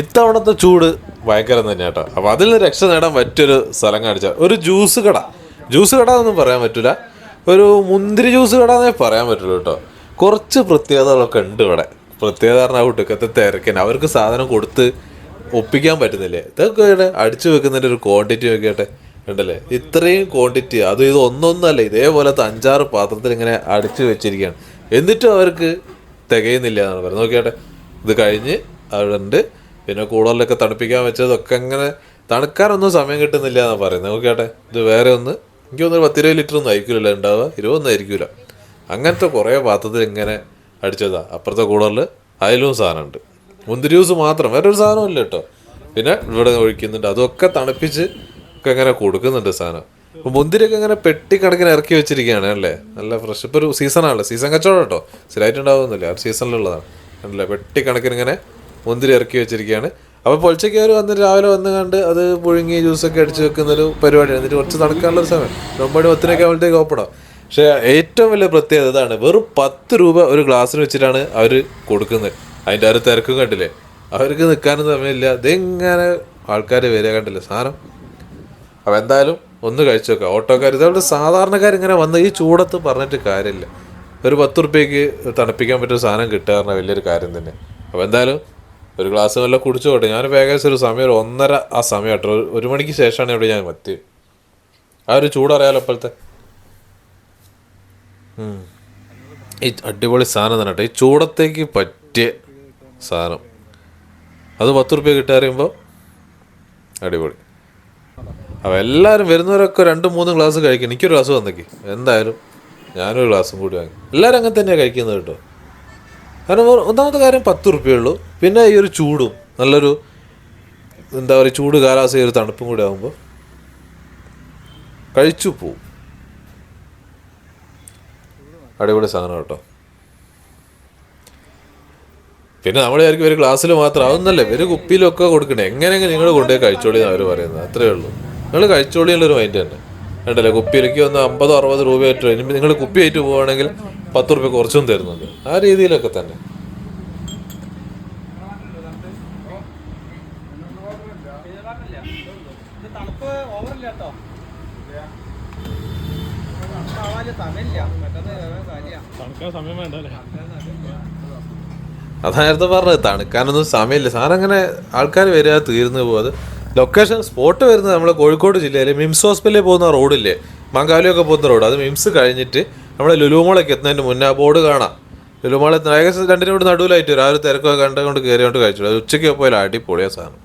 ഇത്തവണത്തെ ചൂട് ഭയങ്കരം തന്നെ കേട്ടോ അപ്പോൾ അതിൽ നിന്ന് രക്ഷ നേടാൻ പറ്റിയൊരു സ്ഥലം കാണിച്ച. ഒരു ജ്യൂസ് കട. ജ്യൂസ് കട എന്നൊന്നും പറയാൻ പറ്റില്ല ഒരു മുന്തിരി ജ്യൂസ് കട എന്നേ പറയാൻ പറ്റുള്ളൂ കേട്ടോ കുറച്ച് പ്രത്യേകതകളൊക്കെ ഉണ്ട് ഇവിടെ. പ്രത്യേകത പറഞ്ഞാൽ കുട്ടിക്കത്തെ തിരക്കന്നെ അവർക്ക് സാധനം കൊടുത്ത് ഒപ്പിക്കാൻ പറ്റുന്നില്ലേ? ഇതൊക്കെ അടിച്ചു വെക്കുന്നതിന്റെ ഒരു ക്വാണ്ടിറ്റി നോക്കിയാട്ടെ ഉണ്ടല്ലേ? ഇത്രയും ക്വാണ്ടിറ്റി അത് ഇത് ഒന്നൊന്നല്ല. ഇതേപോലത്തെ അഞ്ചാറ് പാത്രത്തിൽ ഇങ്ങനെ അടിച്ചു വെച്ചിരിക്കുകയാണ്. എന്നിട്ടും അവർക്ക് തികയുന്നില്ല എന്നാണ് പറയുന്നത്. നോക്കിയാട്ടെ. ഇത് കഴിഞ്ഞ് അവിടെ പിന്നെ കൂടുതലൊക്കെ തണുപ്പിക്കാൻ വെച്ചതൊക്കെ അങ്ങനെ തണുക്കാനൊന്നും സമയം കിട്ടുന്നില്ല എന്നാണ് പറയുന്നത് നോക്കിയാട്ടെ ഇത് വേറെ ഒന്ന്. എനിക്ക് തോന്നുന്നു പത്തിരുപത് ലിറ്റർ ഒന്നും ആയിരിക്കില്ല ഉണ്ടാവുക? ഇരുപതൊന്നും ആയിരിക്കില്ല അങ്ങനത്തെ കുറേ പാത്രത്തിൽ ഇങ്ങനെ അടിച്ചതാ. അപ്പുറത്തെ കൂളറിൽ അതിലും സാധനമുണ്ട്. മുന്തിരി ജ്യൂസ് മാത്രം. വേറെ ഒരു സാധനമില്ല കേട്ടോ. പിന്നെ ഇവിടെ ഒഴിക്കുന്നുണ്ട്. അതൊക്കെ തണുപ്പിച്ച് ഒക്കെ ഇങ്ങനെ കൊടുക്കുന്നുണ്ട് സാധനം. അപ്പോൾ മുന്തിരിയൊക്കെ ഇങ്ങനെ പെട്ടി കണക്കിന് ഇറക്കി വെച്ചിരിക്കുകയാണ് അല്ലേ? നല്ല ഫ്രഷ് ഇപ്പോൾ ഒരു സീസണാണല്ലോ സീസൺ കച്ചവടം കേട്ടോ സ്ഥിരമായിട്ട് ഉണ്ടാവുന്നില്ല. ആ സീസണിലുള്ളതാണ് അല്ലേ? പെട്ടി കണക്കിന് ഇങ്ങനെ മുന്തിരി ഇറക്കി വെച്ചിരിക്കുകയാണ്. അപ്പോൾ പൊളിച്ചയ്ക്ക് അവർ വന്ന് രാവിലെ വന്ന് കണ്ട് അത് പുഴുങ്ങി ജ്യൂസൊക്കെ അടിച്ച് വെക്കുന്ന ഒരു പരിപാടിയാണ്. എന്നിട്ട് കുറച്ച് നടക്കാനുള്ള സമയം. ഒമ്പത് പത്തിനൊക്കെ ആവുമ്പോഴത്തേക്ക് ഓപ്പണാം പക്ഷേ ഏറ്റവും വലിയ പ്രത്യേകത ഇതാണ് വെറും പത്ത് രൂപ ഒരു ഗ്ലാസ്സിന് വെച്ചിട്ടാണ് അവർ കൊടുക്കുന്നത്. അതിന്റെ ഒരു തിരക്കും കണ്ടില്ലേ? അവർക്ക് നിൽക്കാനും സമയമില്ല. ഇതെങ്ങനെ ആൾക്കാർ വരിക കണ്ടില്ലേ? സാധനം അപ്പോൾ എന്തായാലും ഒന്ന് കഴിച്ചു നോക്കാം. ഓട്ടോക്കാർ ഇതവിടെ സാധാരണക്കാർ ഇങ്ങനെ വന്ന് ഈ ചൂടത്ത് പറഞ്ഞിട്ട് കാര്യമില്ല. ഒരു പത്ത് റുപ്യക്ക് തണുപ്പിക്കാൻ പറ്റുന്ന സാധനം കിട്ടുക പറഞ്ഞാൽ വലിയൊരു കാര്യം തന്നെ. അപ്പോൾ എന്തായാലും ഒരു ഗ്ലാസ് വല്ല കുടിച്ചോട്ടെ. ഞാൻ ഏകദേശം ഒരു സമയം ഒരു ഒന്നര ആ സമയം കേട്ടോ ഒരു- മണിക്ക് ശേഷമാണ് ഇവിടെ ഞാൻ മത്തി ആ ഒരു ചൂടറിയാലോ ഇപ്പോഴത്തെ. ഈ അടിപൊളി സാധനം തന്നെ കേട്ടോ. ഈ ചൂടത്തേക്ക് പറ്റിയ സാധനം. അത് പത്ത് റുപ്യ കിട്ടാറിയുമ്പോൾ അടിപൊളി. അപ്പോൾ എല്ലാവരും വരുന്നവരൊക്കെ രണ്ട് മൂന്ന് ഗ്ലാസ് കഴിക്കണം. എനിക്കൊരു ഗ്ലാസ് വന്നേക്ക് എന്തായാലും ഞാനൊരു ഗ്ലാസും കൂടി വാങ്ങി. എല്ലാവരും അങ്ങനെ തന്നെയാണ് കഴിക്കുന്നത് കേട്ടോ. കാരണം ഒന്നാമത്തെ കാര്യം പത്ത് റുപ്യേ ഉള്ളൂ പിന്നെ ഈ ഒരു ചൂടും നല്ലൊരു എന്താ പറയുക ചൂട് കാലാവസ്ഥ ഒരു തണുപ്പും കൂടി ആകുമ്പോൾ കഴിച്ചു പോവും. അടിപൊളി സാധനം കേട്ടോ. പിന്നെ നമ്മൾ വിചാരിക്കും ഒരു ഗ്ലാസ്സിൽ മാത്രം അതൊന്നല്ലേ ഒരു കുപ്പിയിലൊക്കെ കൊടുക്കണേ. എങ്ങനെയെങ്കിലും നിങ്ങൾ കൊണ്ടുപോയി കഴിച്ചോളി എന്നാണ് അവർ പറയുന്നത്. അത്രേ ഉള്ളൂ. നിങ്ങൾ കഴിച്ചോളി എന്നുള്ളൊരു മൈൻഡ് തന്നെ. ഉണ്ടല്ലേ കുപ്പിയിലേക്ക് ഒന്ന് അമ്പതോ അറുപത് രൂപ ഇനി നിങ്ങൾ കുപ്പി ആയിട്ട് പോവുകയാണെങ്കിൽ പത്ത് റുപ്യ കുറച്ചും തരുന്നുണ്ട്. ആ രീതിയിലൊക്കെ തന്നെ. അതായത് പറഞ്ഞത് തണുക്കാനൊന്നും സമയമില്ല. സാധനം അങ്ങനെ ആൾക്കാർ വരിക തീർന്നു പോകും അത് ലൊക്കേഷൻ സ്പോട്ട് വരുന്നത് നമ്മൾ കോഴിക്കോട് ജില്ലയിലെ മിംസ് ഹോസ്പിറ്റലിൽ പോകുന്ന റോഡില്ലേ? മംഗാലിയൊക്കെ പോകുന്ന റോഡ്. അത് മിംസ് കഴിഞ്ഞിട്ട് നമ്മൾ ലുലുമോളൊക്കെ എത്തുന്നതിന് മുന്നേ ബോർഡ് കാണാം. ലുലുമോളെ ഏകദേശം രണ്ടിനും കൂടി നടുവിലായിട്ട് വരും. ആ ഒരു തിരക്കൊക്കെ കണ്ടുകൊണ്ട് കയറിയോണ്ട് കഴിച്ചു അത് ഉച്ചയ്ക്ക് പോയാൽ അടിപൊളിയ സാധനം.